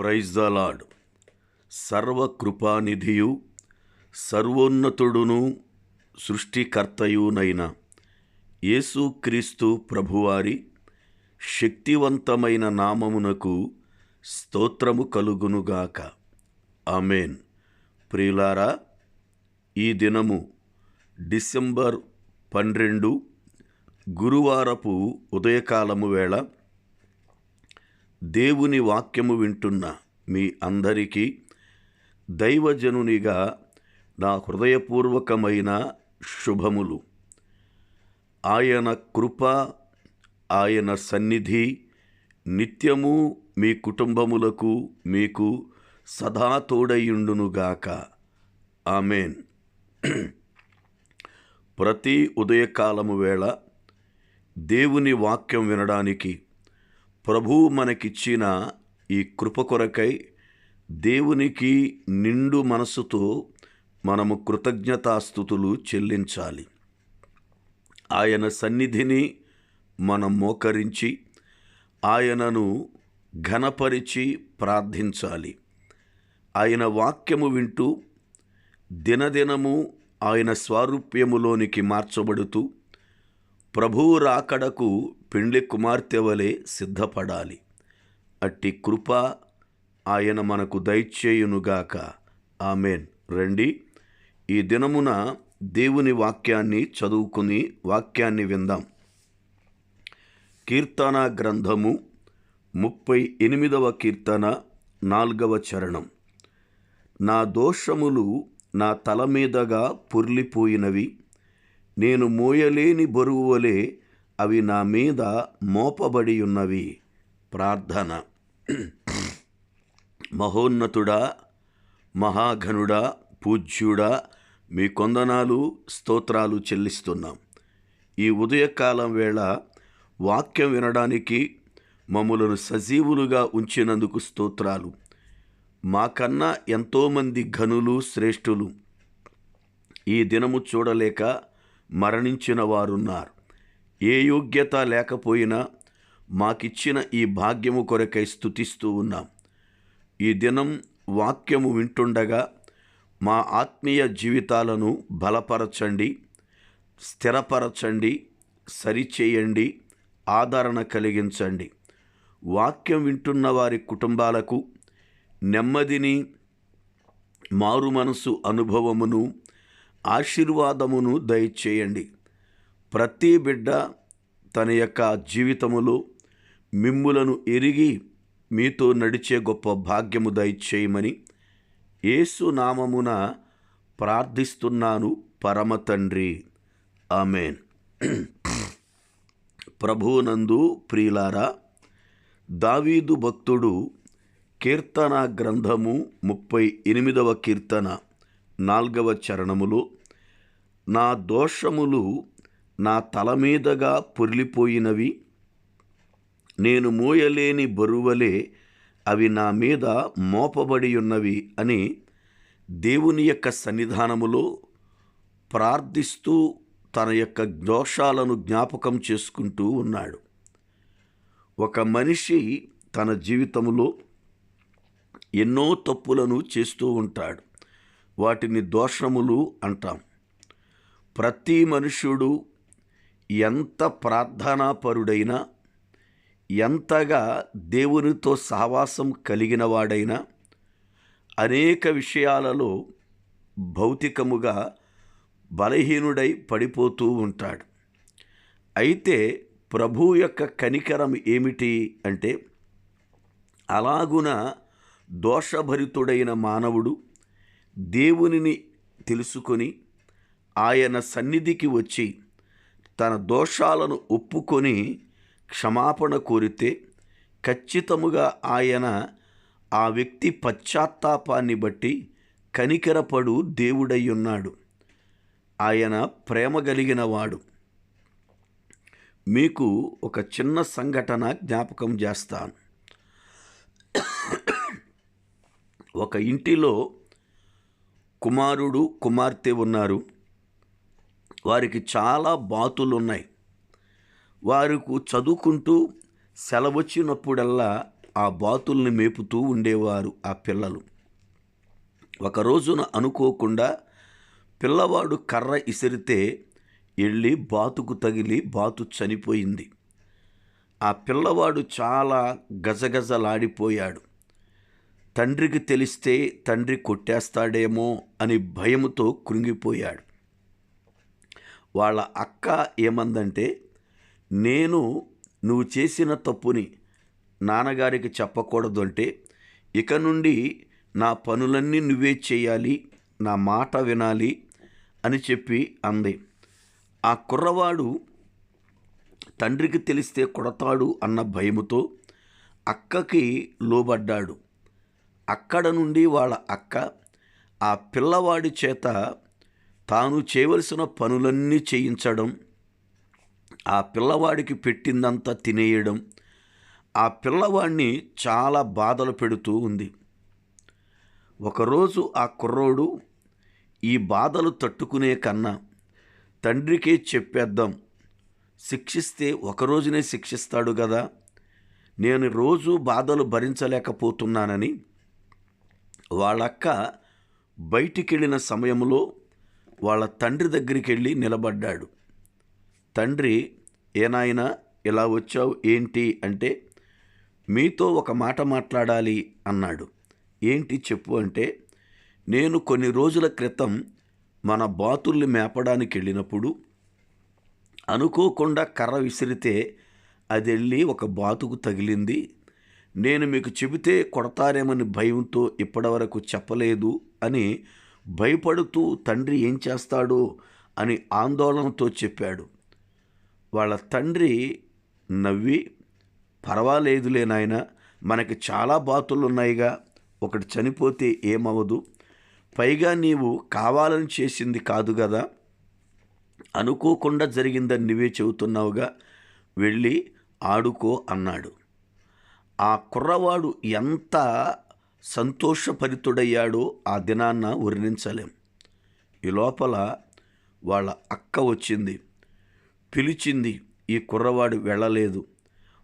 Praise the lord సర్వకృపానిధియు సర్వోన్నతుడును సృష్టికర్తయునైన యేసుక్రీస్తు ప్రభువారి శక్తివంతమైన నామమునకు స్తోత్రము కలుగునుగాక ఆమెన్. ప్రియులారా ఈ దినము డిసెంబర్ పన్నెండు గురువారపు ఉదయకాలము వేళ దేవుని వాక్యము వింటున్న మీ అందరికీ దైవజనునిగా నా హృదయపూర్వకమైన శుభములు. ఆయన కృప ఆయన సన్నిధి నిత్యము మీ కుటుంబములకు మీకు సదా తోడయుండునుగాక ఆమెన్. ప్రతి ఉదయకాలము వేళ దేవుని వాక్యం వినడానికి ప్రభువు మనకిచ్చిన ఈ కృప కొరకై దేవునికి నిండు మనసుతో మనము కృతజ్ఞతాస్థుతులు చెల్లించాలి. ఆయన సన్నిధిని మనం మోకరించి ఆయనను ఘనపరిచి ప్రార్థించాలి. ఆయన వాక్యము వింటూ దినదినము ఆయన స్వారూప్యములోనికి మార్చబడుతూ ప్రభువు రాకడకు పెండ్లి కుమార్తె వలె సిద్ధపడాలి. అట్టి కృప ఆయన మనకు దయచేయునుగాక. ఆమెన్. రండి. ఈ దినమున దేవుని వాక్యాన్ని చదువుకుని వాక్యాన్ని విందాం. కీర్తన గ్రంథము ముప్పై ఎనిమిదవ కీర్తన నాలుగవ చరణం. నా దోషములు నా తల మీదగా పొర్లిపోయినవి. నేను మోయలేని బరువు వలె అవి నా మీద మోపబడి ఉన్నవి ప్రార్థన. మహోన్నతుడా మహాఘనుడా పూజ్యుడా మీ కొందనాలు స్తోత్రాలు చెల్లిస్తున్నాం. ఈ ఉదయకాలం వేళ వాక్యం వినడానికి మమ్మలను సజీవులుగా ఉంచినందుకు స్తోత్రాలు. మాకన్నా ఎంతోమంది ఘనులు శ్రేష్ఠులు ఈ దినము చూడలేక మరణించిన వారున్నారు ఏ యోగ్యత లేకపోయినా మాకిచ్చిన ఈ భాగ్యము కొరకై స్థుతిస్తూ ఉన్నాం. ఈ దినం వాక్యము వింటుండగా మా ఆత్మీయ జీవితాలను బలపరచండి స్థిరపరచండి సరిచేయండి ఆదరణ కలిగించండి. వాక్యం వింటున్న వారి కుటుంబాలకు నెమ్మదిని మారు మనసు అనుభవమును ఆశీర్వాదమును దయచేయండి. ప్రతి బిడ్డ తన యొక్క జీవితములో మిమ్ములను ఎరిగి మీతో నడిచే గొప్ప భాగ్యము దయచేయమని యేసు నామమున ప్రార్థిస్తున్నాను పరమ తండ్రి. ఆమెన్. ప్రభునందు ప్రియులారా దావీదు భక్తుడు కీర్తన గ్రంథము ముప్పై ఎనిమిదవ కీర్తన నాల్గవ చరణములు నా దోషములు నా తల మీదగా పొర్లిపోయినవి. నేను మోయలేని బరువలే అవి నా మీద మోపబడి ఉన్నవి అని దేవుని యొక్క సన్నిధానములో ప్రార్థిస్తూ తన యొక్క దోషాలను జ్ఞాపకం చేసుకుంటూ ఉన్నాడు. ఒక మనిషి తన జీవితంలో ఎన్నో తప్పులను చేస్తూ ఉంటాడు. వాటిని దోషములు అంటాం. ప్రతి మనుష్యుడు ఎంత ప్రార్థనాపరుడైనా ఎంతగా దేవునితో సహవాసం కలిగిన వాడైనా అనేక విషయాలలో భౌతికముగా బలహీనుడై పడిపోతూ ఉంటాడు. అయితే ప్రభు యొక్క కనికరం ఏమిటి అంటే అలాగున దోషభరితుడైన మానవుడు దేవునిని తెలుసుకొని ఆయన సన్నిధికి వచ్చి తన దోషాలను ఒప్పుకొని క్షమాపణ కోరితే ఖచ్చితముగా ఆయన ఆ వ్యక్తి పశ్చాత్తాపాన్ని బట్టి కనికరపడు దేవుడై ఉన్నాడు ఆయన ప్రేమ కలిగినవాడు. మీకు ఒక చిన్న సంఘటన జ్ఞాపకం చేస్తాను. ఒక ఇంటిలో కుమారుడు కుమార్తె ఉన్నారు. వారికి చాలా బాతులు ఉన్నాయి వారికి చదువుకుంటూ సెలవచ్చినప్పుడల్లా ఆ బాతుల్ని మేపుతూ ఉండేవారు ఆ పిల్లలు. ఒక రోజున అనుకోకుండా పిల్లవాడు కర్ర ఇసిరితే వెళ్ళి బాతుకు తగిలి బాతు చనిపోయింది. ఆ పిల్లవాడు చాలా గజగజలాడిపోయాడు. తండ్రికి తెలిస్తే తండ్రి కొట్టేస్తాడేమో అని భయముతో కృంగిపోయాడు. వాళ్ళ అక్క ఏమందంటే నేను నువ్వు చేసిన తప్పుని నాన్నగారికి చెప్పకూడదు అంటే ఇక నుండి నా పనులన్నీ నువ్వే చేయాలి నా మాట వినాలి అని చెప్పి అంది. ఆ కుర్రవాడు తండ్రికి తెలిస్తే కొడతాడు అన్న భయముతో అక్కకి లోబడ్డాడు. అక్కడ నుండి వాళ్ళ అక్క ఆ పిల్లవాడి చేత తాను చేయవలసిన పనులన్నీ చేయించడం ఆ పిల్లవాడికి పెట్టిందంతా తినేయడం ఆ పిల్లవాడిని చాలా బాధలు పెడుతూ ఉంది. ఒకరోజు ఆ కుర్రోడు ఈ బాధలు తట్టుకునే కన్నా తండ్రికే చెప్పేద్దాం శిక్షిస్తే ఒకరోజునే శిక్షిస్తాడు కదా నేను రోజు బాధలు భరించలేకపోతున్నానని వాళ్ళక్క బయటికి వెళ్ళిన సమయంలో వాళ్ళ తండ్రి దగ్గరికి వెళ్ళి నిలబడ్డాడు. తండ్రి ఏనాయనా ఇలా వచ్చావు? ఏంటి? అంటే మీతో ఒక మాట మాట్లాడాలి అన్నాడు. ఏంటి చెప్పు అంటే నేను కొన్ని రోజుల క్రితం మన బాతుల్ని మేపడానికి వెళ్ళినప్పుడు అనుకోకుండా కర్ర విసిరితే అది వెళ్ళి ఒక బాతుకు తగిలింది. నేను మీకు చెబితే కొడతారేమని భయంతో ఇప్పటివరకు చెప్పలేదు అని భయపడుతూ తండ్రి ఏం చేస్తాడో అని ఆందోళనతో చెప్పాడు. వాళ్ళ తండ్రి నవ్వి పర్వాలేదులే నాయన మనకి చాలా బాతులు ఉన్నాయిగా ఒకటి చనిపోతే ఏమవదు పైగా నీవు కావాలని చేసింది కాదు కదా అనుకోకుండా జరిగిందని నువ్వే చెబుతున్నావుగా వెళ్ళి ఆడుకో అన్నాడు. ఆ కుర్రవాడు ఎంత సంతోషపరితుడయ్యాడో ఆ దినాన్న వర్ణించలేం. ఈ లోపల వాళ్ళ అక్క వచ్చింది. పిలిచింది ఈ కుర్రవాడు వెళ్ళలేదు.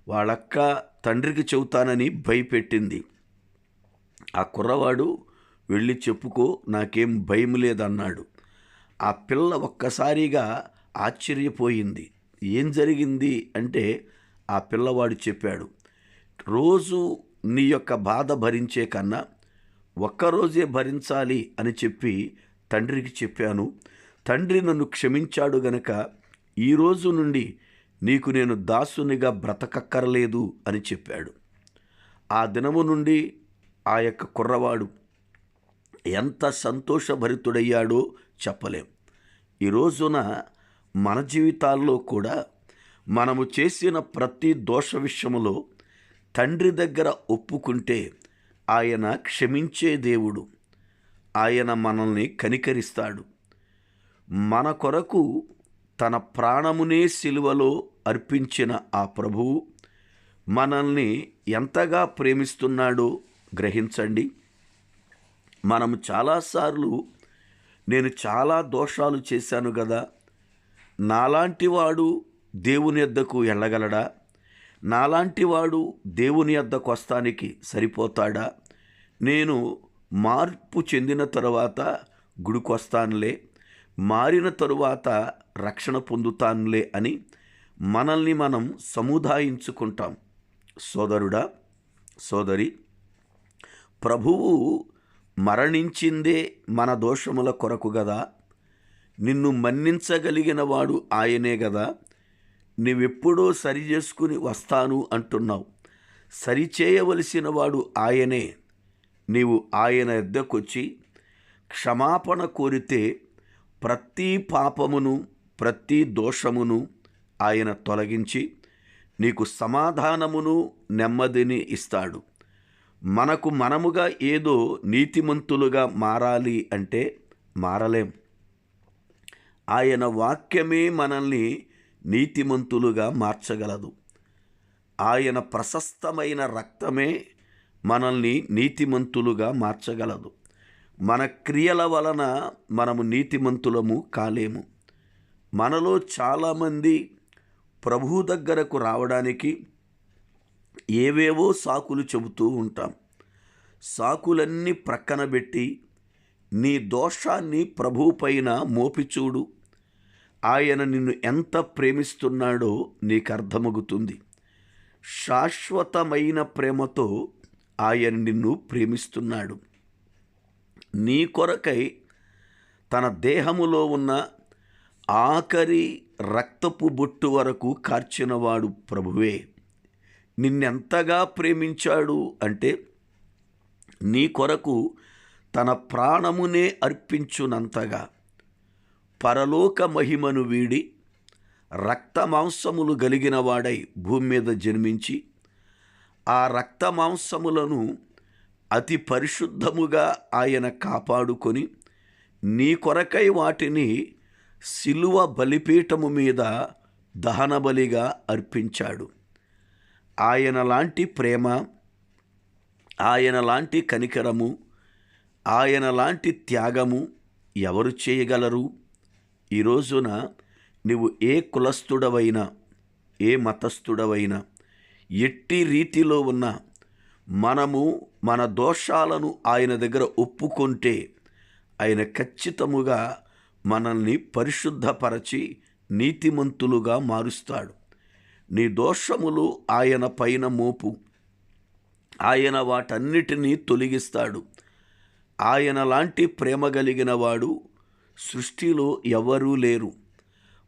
వాళ్ళక్క తండ్రికి చెబుతానని భయపెట్టింది. ఆ కుర్రవాడు వెళ్ళి చెప్పుకో నాకేం భయం లేదన్నాడు. ఆ పిల్ల ఒక్కసారిగా ఆశ్చర్యపోయింది. ఏం జరిగింది? అంటే ఆ పిల్లవాడు చెప్పాడు. రోజు నీ యొక్క బాధ భరించే కన్నా ఒక్కరోజే భరించాలి అని చెప్పి తండ్రికి చెప్పాను. తండ్రి నన్ను క్షమించాడు గనక ఈ రోజు నుండి నీకు నేను దాసునిగా బ్రతకక్కరలేదు అని చెప్పాడు. ఆ దినము నుండి ఆ యొక్క కుర్రవాడు ఎంత సంతోషభరితుడయ్యాడో చెప్పలేం. ఈ రోజున మన జీవితాల్లో కూడా మనము చేసిన ప్రతి దోష విషయములో తండ్రి దగ్గర ఒప్పుకుంటే ఆయన క్షమించే దేవుడు. ఆయన మనల్ని కనికరిస్తాడు. మన కొరకు తన ప్రాణమునే సిలువలో అర్పించిన ఆ ప్రభువు మనల్ని ఎంతగా ప్రేమిస్తున్నాడో గ్రహించండి. మనం చాలాసార్లు నేను చాలా దోషాలు చేశాను కదా నాలాంటి వాడు దేవుని ఎద్దకు వెళ్ళగలడా? నాలాంటి వాడు దేవుని యొద్దకు వస్తానికి సరిపోతాడా? నేను మార్పు చెందిన తరువాత గుడికొస్తానులే మారిన తరువాత రక్షణ పొందుతానులే అని మనల్ని మనం సముదాయించుకుంటాం. సోదరుడా సోదరి ప్రభువు మరణించిందే మన దోషముల కొరకు గదా? నిన్ను మన్నించగలిగిన వాడు ఆయనే గదా? నువ్వెప్పుడో సరి చేసుకుని వస్తాను అంటున్నావు. సరిచేయవలసిన వాడు ఆయనే. నీవు ఆయన ఎద్దకొచ్చి క్షమాపణ కోరితే ప్రతి పాపమును ప్రతి దోషమును ఆయన తొలగించి నీకు సమాధానమును నెమ్మదిని ఇస్తాడు. మనకు మనముగా ఏదో నీతిమంతులుగా మారాలి అంటే మారలేం. ఆయన వాక్యమే మనల్ని నీతిమంతులుగా మార్చగలదు. ఆయన ప్రశస్తమైన రక్తమే మనల్ని నీతిమంతులుగా మార్చగలదు. మన క్రియల వలన మనము నీతిమంతులము కాలేము. మనలో చాలామంది ప్రభు దగ్గరకు రావడానికి ఏవేవో సాకులు చెబుతూ ఉంటాం. సాకులన్నీ ప్రక్కన పెట్టి నీ దోషాన్ని ప్రభుపైన మోపిచూడు. ఆయన నిన్ను ఎంత ప్రేమిస్తున్నాడో నీకు అర్థమవుతుంది శాశ్వతమైన ప్రేమతో ఆయన నిన్ను ప్రేమిస్తున్నాడు. నీ కొరకై తన దేహములో ఉన్న ఆఖరి రక్తపు బొట్టు వరకు కార్చినవాడు ప్రభువే. నిన్నెంతగా ప్రేమించాడు అంటే నీ కొరకు తన ప్రాణమునే అర్పించునంతగా. పరలోక మహిమను వీడి రక్త మాంసములు కలిగిన వాడై భూమి మీద జన్మించి ఆ రక్త మాంసములను అతి పరిశుద్ధముగా ఆయన కాపాడుకొని నీ కొరకై వాటిని శిలువ బలిపీఠము మీద దహన బలిగా అర్పించాడు. ఆయన లాంటి ప్రేమ ఆయన లాంటి కనికరము ఆయన లాంటి త్యాగము ఎవరు చేయగలరు? ఈ రోజున నువ్వు ఏ కులస్థుడవైనా ఏ మతస్థుడవైనా ఎట్టి రీతిలో ఉన్నా మనము మన దోషాలను ఆయన దగ్గర ఒప్పుకుంటే ఆయన ఖచ్చితముగా మనల్ని పరిశుద్ధపరచి నీతిమంతులుగా మారుస్తాడు. నీ దోషములు ఆయన పైన మోపు. ఆయన వాటన్నిటినీ తొలగిస్తాడు. ఆయన లాంటి ప్రేమ కలిగిన వాడు సృష్టిలో ఎవరూ లేరు.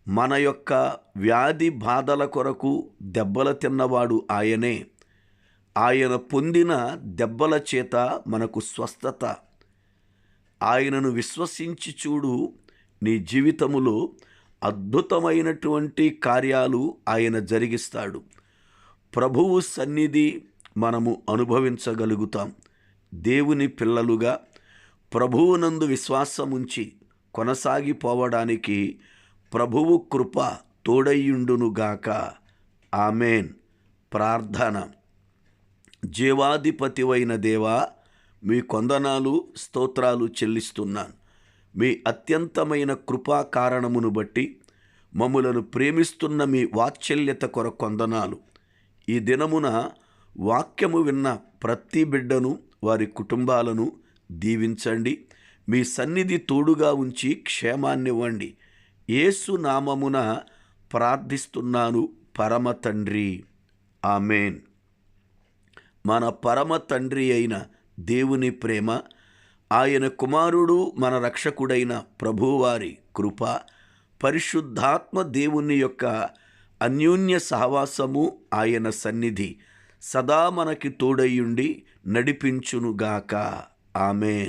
మన యొక్క వ్యాధి బాధల కొరకు దెబ్బలు తిన్నవాడు ఆయనే. ఆయన పొందిన దెబ్బల చేత మనకు స్వస్థత. ఆయనను విశ్వసించి చూడు నీ జీవితములో అద్భుతమైనటువంటి కార్యాలు ఆయన జరిగిస్తాడు. ప్రభువు సన్నిధి మనము అనుభవించగలుగుతాం. దేవుని పిల్లలుగా ప్రభువునందు విశ్వాసముంచి కొనసాగిపోవడానికి ప్రభువు కృప తోడయ్యుండునుగాక ఆమెన్. ప్రార్థన. జీవాధిపతివైన దేవా మీ కొందనాలు స్తోత్రాలు చెల్లిస్తున్నాను. మీ అత్యంతమైన కృపా కారణమును బట్టి మమ్ములను ప్రేమిస్తున్న మీ వాత్సల్యత కొర కొందనాలు ఈ దినమున వాక్యము విన్న ప్రతి బిడ్డను వారి కుటుంబాలను దీవించండి. మీ సన్నిధి తోడుగా ఉంచి క్షేమాన్నివ్వండి. యేసు నామమున ప్రార్థిస్తున్నాను పరమ తండ్రి. ఆమెన్. మన పరమ తండ్రి అయిన దేవుని ప్రేమ ఆయన కుమారుడు మన రక్షకుడైన ప్రభువారి కృప పరిశుద్ధాత్మ దేవుని యొక్క అన్యోన్య సహవాసము ఆయన సన్నిధి సదా మనకి తోడయ్యుండి నడిపించునుగాక. ఆమెన్.